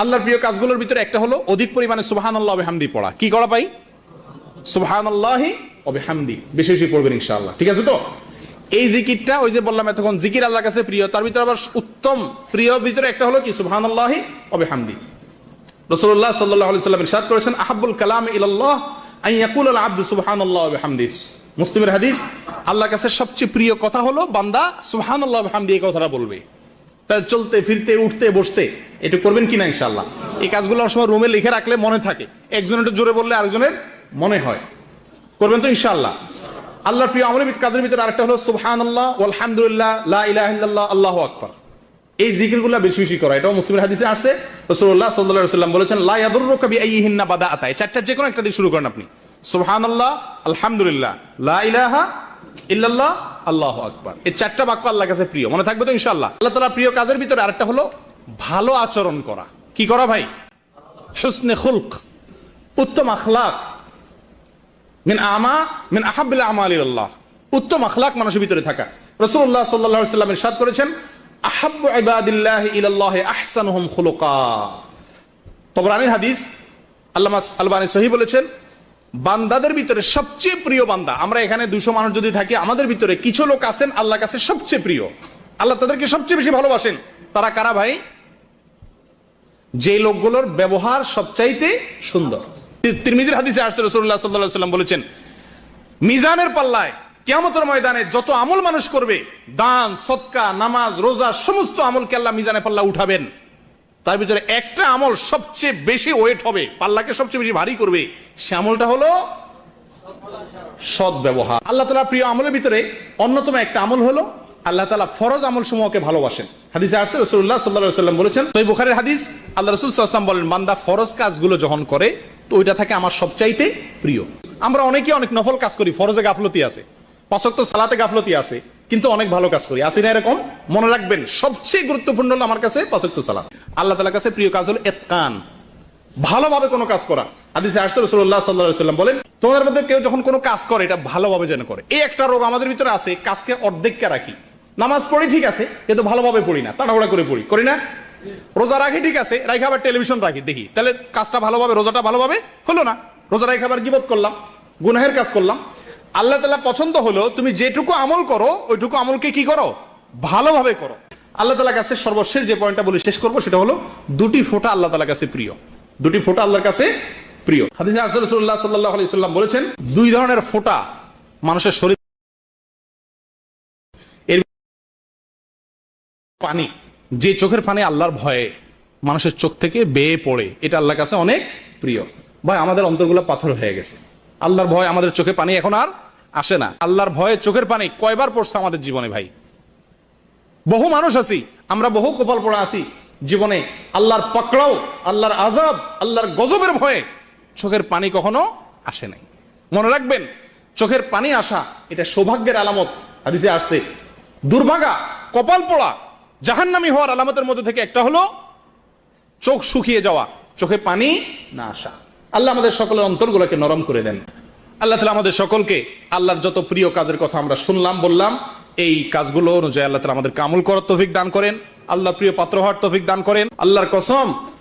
আল্লাহর প্রিয় কাজগুলোর ভিতরে একটা হলো অধিক পরিমাণে সুবাহান আল্লাহ হামদি পড়া। কি করা পাই? সুবাহান আল্লাহ হামদি বেশি বেশি পড়বেন ইনশাআল্লাহ। ঠিক আছে তো? এই জিকিরটা, ওই যে বললাম এতক্ষণ, জিকির আল্লাহর কাছে প্রিয়। তার ভিতরে আবার উত্তম প্রিয় ভিতরে একটা হলো কি? সুবাহান আল্লাহ হামদি রসুল্লাহ সাল্লাহ সাল্লাম ইরশাদ করেছেন আহাবুল কালাম ইলাল্লাহ আন ইয়াকুল আল আব্দু সুবহানাল্লাহ ওয়া বিহামদিহি মুসলিমের হাদিস, আল্লাহর কাছে সবচেয়ে প্রিয় কথা হলো, বান্দা সুবহানাল্লাহ ওয়া বিহামদিহি এই কথাটা বলবে। চলতে, ফিরতে, উঠতে, বসতে, এটা করবেন কিনা ইনশাআল্লাহ? এই কাজগুলো সময় রুমে লিখে রাখলে মনে থাকে। একজন একটু জোরে বললে আরেকজনের মনে হয়। করবেন তো ইনশাআল্লাহ। আল্লাহর প্রিয় আমলের কাজের ভিতরে আরেকটা হলো সুবহানাল্লাহ আলহামদুলিল্লাহ লা ইলাহা ইল্লাল্লাহ, আল্লাহু আকবার। এই জিকিরগুলো বেশি বেশি করা। এটাও মুসলিমের হাদিসে আসছে। রাসূলুল্লাহ সাল্লাল্লাহু আলাইহি সাল্লাম বলেছেন, লা ইয়াদুররুকা বিআইয়িহিন্না বাদাআতা এই চারটা যে কোনো একটা দিয়ে শুরু করেন আপনি। সুবহানাল্লাহ, আলহামদুলিল্লাহ, লা ইলাহা ইল্লাল্লাহ, আল্লাহু আকবার। এই চারটা বাক্য আল্লাহর কাছে প্রিয়, মনে থাকবে তো ইনশাআল্লাহ? আল্লাহ তাআলা প্রিয় কাজের ভিতরে আরেকটা হলো ভালো আচরণ করা। কি করা ভাই? হুসনে খুলক, উত্তম আখলাক। মিন আমা, মিন উত্তম আখলাক মানুষের ভিতরে থাকা। রাসূলুল্লাহ সাল্লাল্লাহু আলাইহি সাল্লাম ইরশাদ করেছেন, আহাব্বু ইবাদিল্লাহি ইলাল্লাহ আহসানুহুম তবরানির হাদিস আল্লামা আলবানী সহি বলেছেন বান্দাদের ভিতরে সবচেয়ে প্রিয় বান্দা। আমরা এখানে দুশো মানুষ যদি থাকি, আমাদের ভিতরে কিছু লোক আছেন আল্লাহর কাছে সবচেয়ে প্রিয়। আল্লাহ তাদেরকে সবচেয়ে বেশি ভালোবাসেন। তারা কারা ভাই? যে লোকগুলোর ব্যবহার সবচাইতে সুন্দর। তিরমিজির হাদিসে আসছে সাল্লাল্লাহু সাল্লাম বলেছেন, মিজানের পাল্লায় কিয়ামতের ময়দানে যত আমল মানুষ করবে, দান, সৎকা, নামাজ, রোজা, সমস্ত আমলকে আল্লাহ মিজানের পাল্লা উঠাবেন। তার ভিতরে একটা আমল সবচেয়ে বেশি ওয়েট হবে। পাল্লাকে সবচেয়ে বেশি ভারী করবে। সে আমলটা হলো সৎ ব্যবহার। আল্লাহ তালা প্রিয় আমলের ভিতরে অন্যতম একটা আমল হলো আল্লাহ তালা ফরজ আমল সমূহকে ভালোবাসেন। হাদিসে আসছে রসুল্লাহ সাল্লাহ সাল্লাম বলেছেন তো বুখারের হাদিস, আল্লাহ রসুল সাল্লাম বলেন, বান্দা ফরজ কাজগুলো যখন করে, তো ওইটা থাকে আমার সবচাইতে প্রিয়। আমরা অনেকে অনেক নফল কাজ করি, ফরজে গাফলতি আছে পাঁচক তো সালাতে গাফলতি আছে, কিন্তু অনেক ভালো কাজ করি। আসি না এরকম? মনে রাখবেন, সবচেয়ে গুরুত্বপূর্ণ হলো আমার কাছে পাঁচক তো সালাত। আল্লাহ তালার কাছে প্রিয় কাজ হলো এতকান। ভালোভাবে কোনো কাজ করা। হাদিসে আসছে রাসূলুল্লাহ সাল্লাল্লাহু আলাইহি সাল্লাম বলেন, তোমাদের মধ্যে কেউ যখন কোনো কাজ করে, এটা ভালোভাবে যেন করে। এই একটা রোগ আমাদের ভিতরে আছে, কাজকে অর্ধেককে রাখি। নামাজ পড়ি ঠিক আছে, কিন্তু ভালোভাবে পড়ি না, তাড়াহুড়া করে পড়ি। করি না? রোজা রাখি ঠিক আছে রাখি আবার টেলিভিশন রাখি, দেখি। তাহলে কাজটা ভালোভাবে, রোজাটা ভালোভাবে হলো না? রোজা রাখি আবার গিবত করলাম, গুনাহের কাজ করলাম। আল্লাহ তালা পছন্দ হলো, তুমি যেটুকু আমল করো, ওইটুকু আমলকে কি করো? ভালোভাবে করো। আল্লাহ তালা কাছে সর্বশেষ যে পয়েন্টটা বলি, শেষ করব, সেটা হলো, দুটি ফোঁটা আল্লাহ তালা কাছে প্রিয়। দুটি ফোঁটা আল্লাহর কাছে প্রিয়। হাদিসে রাসূলুল্লাহ সাল্লাল্লাহু আলাইহি সাল্লাম বলেছেন, দুই ধরনের ফোঁটা মানুষের শরীর এর পানি, যে চোখের পানি আল্লাহর ভয়ে মানুষের চোখ থেকে বেয়ে পড়ে, এটা আল্লাহর কাছে অনেক প্রিয়। ভাই, আমাদের অন্তরগুলো পাথর হয়ে গেছে। আল্লাহর ভয় আমাদের চোখে পানি এখন আর আসে না। আল্লাহর ভয়ে চোখের পানি কয়বার পড়ছে আমাদের জীবনে, ভাই? বহু মানুষ আছি, আমরা বহু কপাল পড়া আছি জীবনে আল্লাহর পাকড়াও, আল্লাহর আজাব আল্লাহর গজবের ভয়ে চোখের পানি কখনো আসে নাই। মনে রাখবেন, চোখের পানি আসা এটা সৌভাগ্যের আলামত। হাদিসে আসছে, দুর্ভাগা, কপাল পড়া, জাহান্নামি হওয়ার আলামতের মধ্যে থেকে একটা হলো চোখ শুকিয়ে যাওয়া, চোখে পানি না আসা। আল্লাহ আমাদের সকলের অন্তরগুলোকে নরম করে দেন। আল্লাহ তালা আমাদের সকলকে আল্লাহর যত প্রিয় কাজের কথা আমরা শুনলাম, বললাম, এই কাজগুলো অনুযায়ী আল্লাহ তালা আমাদের কামল করার তৌফিক দান করেন। আল্লাহ প্রিয় পাত্র হওয়ার তফিক দান করেন। আল্লাহর কসম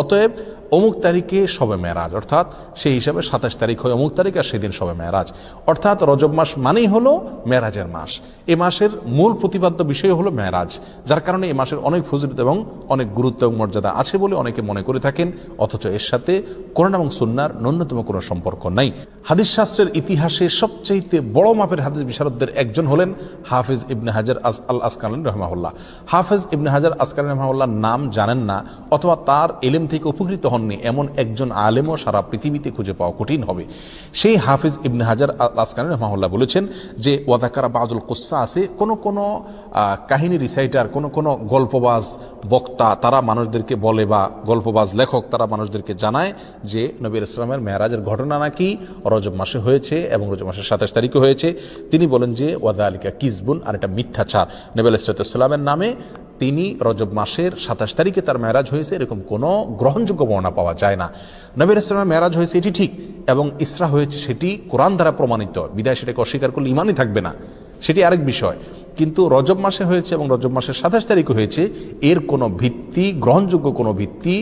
অতএব অমুক তারিখে সবে মেরাজ অর্থাৎ সেই হিসাবে সাতাশ তারিখ হয় অমুক তারিখ আর সেদিন সবে মেরাজ অর্থাৎ রজব মাস মানেই হলো মেরাজের মাস। এ মাসের মূল প্রতিপাদ্য বিষয় হলো মেরাজ যার কারণে এ মাসের অনেক ফজিলত এবং অনেক গুরুত্ব এবং মর্যাদা আছে বলে অনেকে মনে করে থাকেন, অথচ এর সাথে করোনা এবং সুন্নার ন্যূনতম কোনো সম্পর্ক নাই। হাদিস শাস্ত্রের ইতিহাসে সবচাইতে বড় মাপের হাদিস বিশারদদের একজন হলেন হাফিজ ইবনে হাজার আস আল আসকান রহমাহুল্লাহ। হাফিজ ইবনে হাজার আসকান রহমাহুল্লাহ নাম জানেন না, অথবা তার এলেম থেকে উপকৃত হননি, এমন একজন আলেমও সারা পৃথিবীতে খুঁজে পাওয়া কঠিন হবে। সেই হাফিজ ইবনে হাজার আল আসকান রহমাহুল্লাহ বলেছেন যে, ওয়াদাকারা বাজুল কোসা আছে কোনো কোন কাহিনী রিসাইটার কোনো কোনো গল্পবাজ, বক্তা, তারা মানুষদেরকে বলে বা গল্পবাজ, লেখক, তারা মানুষদেরকে জানায় যে নবীর ইসলামের মেয়ারাজের ঘটনা নাকি রজব মাসে হয়েছে এবং রজব মাসের সাতাশ তারিখে হয়েছে। তিনি বলেন যে ওয়াদা আলিকা কিসবুন, আর এটা মিথ্যাচার। নবী ইসলামের নামে তিনি রজব মাসের সাতাশ তারিখে তার মেয়ারাজ হয়েছে, এরকম কোনো গ্রহণযোগ্য বর্ণনা পাওয়া যায় না। নবীর ইসলামের মেয়ারাজ হয়েছে, এটি ঠিক, এবং ইসরা হয়েছে, সেটি কোরআন দ্বারা প্রমাণিত। বিদায় সেটাকে অস্বীকার করলে ইমানই থাকবে না। সেটি আরেক বিষয়। কিন্তু রজব মাসে হয়েছে এবং রজব মাসের সাতাশ তারিখে হয়েছে। এর কোনো ভিত্তি, গ্রহণযোগ্য কোনো ভিত্তি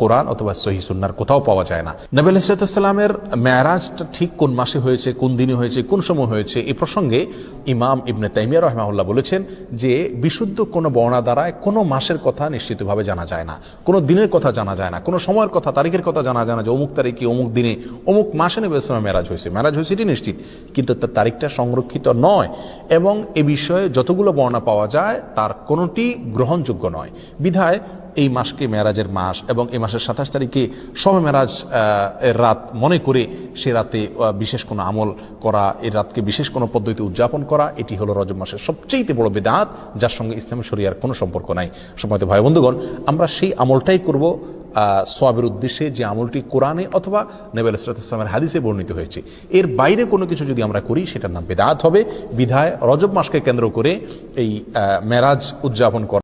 কোরআন অথবা সহি সুন্নার কোথাও পাওয়া যায় না। নবী আলাইসালামের মেয়ারাজটা ঠিক কোন মাসে হয়েছে, কোন দিনে হয়েছে, কোন সময় হয়েছে, এ প্রসঙ্গে ইমাম ইবনে তাইমিয়া রহমাউল্লাহ বলেছেন যে, বিশুদ্ধ কোনো বর্ণা দ্বারায় কোনো মাসের কথা নিশ্চিতভাবে জানা যায় না। কোনো দিনের কথা জানা যায় না। কোনো সময়ের কথা, তারিখের কথা জানা যায় না যে, অমুক তারিখে, অমুক দিনে, অমুক মাসে নবী ইসলামের মেরাজ হয়েছে। মেরাজ হয়েছে এটি নিশ্চিত, কিন্তু তার তারিখটা সংরক্ষিত নয় এবং এ বিষয়ে যতগুলো বর্ণা পাওয়া যায়, তার কোনোটি গ্রহণযোগ্য নয়। বিধায় এই মাসকে মেরাজের মাস এবং এই মাসের সাতাশ তারিখে সবে মেরাজ এর রাত মনে করে সে রাতে বিশেষ কোনো আমল করা, এই রাতকে বিশেষ কোনো পদ্ধতি উদযাপন করা, এটি হলো রজব মাসের সবচেয়ে বড় বেদাত, যার সঙ্গে ইসলাম শরিয়ার কোনো সম্পর্ক নাই। সময় ভাই বন্ধুগণ, আমরা সেই আমলটাই করব সোয়াবের উদ্দেশ্যে যে আমলটি কোরআনে অথবা নেবেল ইসলামের হাদিসে বর্ণিত হয়েছে। এর বাইরে কোনো কিছু যদি আমরা করি, সেটার নাম বেদাত হবে। বিধায় রজব মাসকে কেন্দ্র করে এই মেরাজ উদযাপন করা।